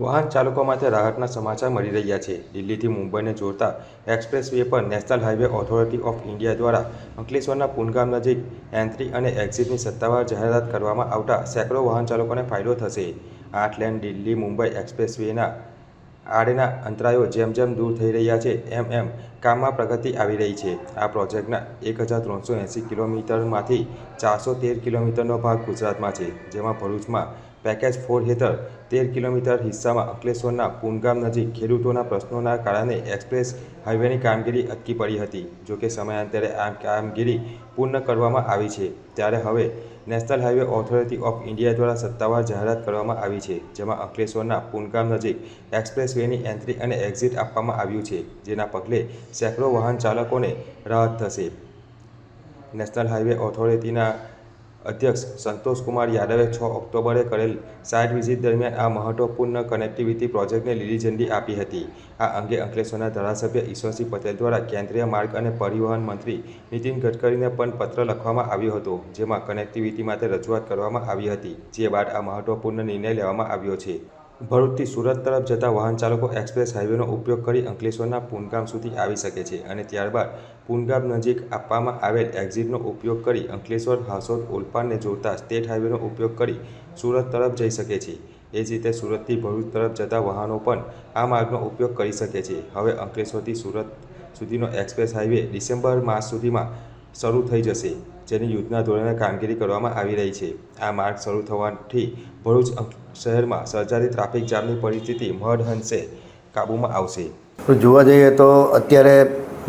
વાહન ચાલકો માટે રાહતના સમાચાર મળી રહ્યા છે. દિલ્હીથી મુંબઈને જોડતા એક્સપ્રેસ વે પર national highway authority of India દ્વારા અંકલેશ્વરના પુનગામ નજીક એન્ટ્રી અને એક્ઝિટની સત્તાવાર જાહેરાત કરવામાં આવતા સેંકડો વાહન ચાલકોને ફાયદો થશે. આઠ લેન દિલ્હી મુંબઈ એક્સપ્રેસ વેના આડેના અંતરાયો જેમ જેમ દૂર થઈ રહ્યા છે, એમ એમ કામમાં પ્રગતિ આવી રહી છે. આ પ્રોજેક્ટના એક હજાર ત્રણસો એંસી કિલોમીટરમાંથી ચારસો તેર કિલોમીટરનો ભાગ ગુજરાતમાં છે, જેમાં ભરૂચમાં પેકેજ ફોર હેઠળ તેર કિલોમીટર હિસ્સામાં અંકલેશ્વરના પુનગામ નજીક ખેડૂતોના પ્રશ્નોના કારણે એક્સપ્રેસ હાઈવેની કામગીરી અટકી પડી હતી જોકે સમયાંતરે આ કામગીરી પૂર્ણ કરવામાં આવી છે. ત્યારે હવે national highway authority of India દ્વારા સત્તાવાર જાહેરાત કરવામાં આવી છે, જેમાં અંકલેશ્વરના પુનગામ નજીક એક્સપ્રેસ વેની એન્ટ્રી અને એક્ઝિટ આપવામાં આવ્યું છે, જેના પગલે સેંકડો વાહન ચાલકોને રાહત થશે. નેશનલ હાઈવે ઓથોરિટીના અધ્યક્ષ સંતોષકુમાર યાદવે છ ઓક્ટોબરે કરેલ સાઇટ વિઝિટ દરમિયાન આ મહત્વપૂર્ણ કનેક્ટિવિટી પ્રોજેક્ટને લીલી ઝંડી આપી હતી. આ અંગે અંકલેશ્વરના ધારાસભ્ય ઈશ્વરસિંહ પટેલ દ્વારા કેન્દ્રીય માર્ગ અને પરિવહન મંત્રી નીતિન ગડકરીને પણ પત્ર લખવામાં આવ્યો હતો, જેમાં કનેક્ટિવિટી માટે રજૂઆત કરવામાં આવી હતી, જે બાદ આ મહત્વપૂર્ણ નિર્ણય લેવામાં આવ્યો છે. ભરૂચથી સુરત તરફ જતા વાહન ચાલકો એક્સપ્રેસ હાઈવેનો ઉપયોગ કરી અંકલેશ્વરના પુનગામ સુધી આવી શકે છે અને ત્યારબાદ પુનગામ નજીક આપવામાં આવેલ એક્ઝિટનો ઉપયોગ કરી અંકલેશ્વર, હાસોદ, ઓલપાડને જોડતા સ્ટેટ હાઈવેનો ઉપયોગ કરી સુરત તરફ જઈ શકે છે. એ જ રીતે સુરતથી ભરૂચ તરફ જતા વાહનો પણ આ માર્ગનો ઉપયોગ કરી શકે છે. હવે અંકલેશ્વરથી સુરત સુધીનો એક્સપ્રેસ હાઈવે ડિસેમ્બર માસ સુધીમાં શરૂ થઈ જશે, જેની યુદ્ધના ધોરણે કામગીરી કરવામાં આવી રહી છે. આ માર્ગ શરૂ થવાથી ભરૂચ શહેરમાં સર્જાતી ટ્રાફિક જામની પરિસ્થિતિ મહદઅંશે કાબૂમાં આવશે. તો જોવા જઈએ તો અત્યારે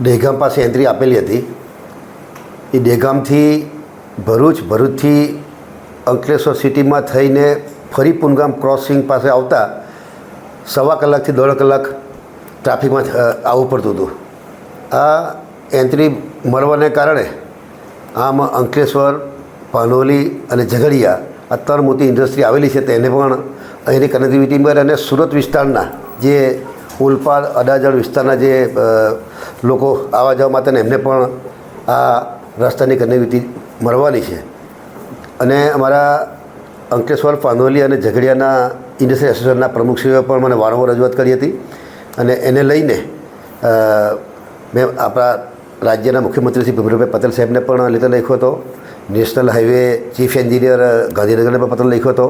દહેગામ પાસે એન્ટ્રી આપેલી હતી. એ દહેગામથી ભરૂચ, ભરૂચથી અંકલેશ્વર સિટીમાં થઈને ફરી પુનગામ ક્રોસિંગ પાસે આવતા સવા કલાકથી દોઢ કલાક ટ્રાફિકમાં આવવું પડતું હતું. આ એન્ટ્રી મળવાને કારણે આમ અંકલેશ્વર, પાનોલી અને ઝઘડિયા આ ત્રણ મોટી ઇન્ડસ્ટ્રી આવેલી છે તેને પણ અહીંની કનેક્ટિવિટી મળે અને સુરત વિસ્તારના જે ઓલપાડ અડાજણ વિસ્તારના જે લોકો આવવા જવા માટે એમને પણ આ રસ્તાની કનેક્ટિવિટી મળવાની છે. અને અમારા અંકલેશ્વર, પાનોલી અને ઝઘડિયાના ઇન્ડસ્ટ્રી એસોસિએશનના પ્રમુખશ્રીઓએ પણ મને વારંવાર રજૂઆત કરી હતી. અને એને લઈને મેં આપણા રાજ્યના મુખ્યમંત્રી શ્રી ભૂપેન્દ્રભાઈ પટેલ સાહેબને પણ લેટર લખ્યો હતો. નેશનલ હાઈવે ચીફ એન્જિનિયર ગાંધીનગરને પણ પત્ર લખ્યો હતો.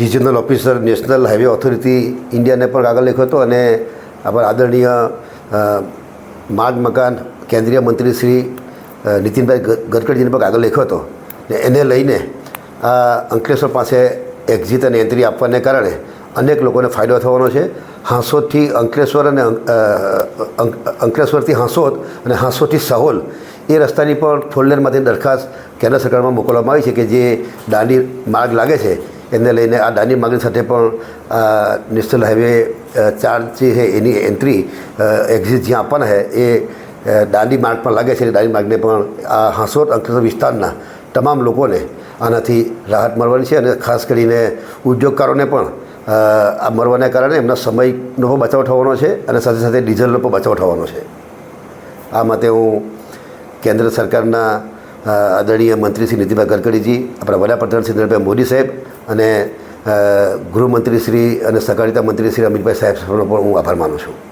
Regional officer national highway authority ઇન્ડિયાને પણ કાગળ લખ્યો હતો અને આપણા આદરણીય માર્ગ મકાન કેન્દ્રીય મંત્રી શ્રી નીતિનભાઈ ગડકરીજીને પણ કાગળ લખ્યો હતો. ને એને લઈને આ અંકલેશ્વર પાસે એક્ઝિટ અને એન્ટ્રી આપવાને કારણે અનેક લોકોને ફાયદો થવાનો છે. હાંસોદથી અંકલેશ્વર અને અંકલેશ્વરથી હાંસોદ અને હાંસોદથી સાહોલ એ રસ્તાની પણ ફોરલેનમાંથી દરખાસ્ત કેન્દ્ર સરકારમાં મોકલવામાં આવી છે કે જે દાંડી માર્ગ લાગે છે. એને લઈને આ દાંડી માર્ગની સાથે પણ નેશનલ હાઈવે ચાર જે છે એની એન્ટ્રી એક્ઝિટ જ્યાં આપવાના છે એ દાંડી માર્ગ પણ લાગે છે દાંડી માર્ગને પણ આ હાંસોદ અંકલેશ્વર વિસ્તારના તમામ લોકોને આનાથી રાહત મળવાની છે અને ખાસ કરીને ઉદ્યોગકારોને પણ આ મરવાને કારણે એમના સમયનો બચાવ થવાનો છે અને સાથે સાથે ડીઝલનો પણ બચાવ થવાનો છે. આ માટે હું કેન્દ્ર સરકારના આદરણીય મંત્રી શ્રી નીતિનભાઈ ગડકરીજી, આપણા વડાપ્રધાન શ્રી નરેન્દ્રભાઈ મોદી સાહેબ અને ગૃહમંત્રી શ્રી અને સહકારિતા મંત્રી શ્રી અમિતભાઈ સાહેબ પણ હું આભાર માનું છું.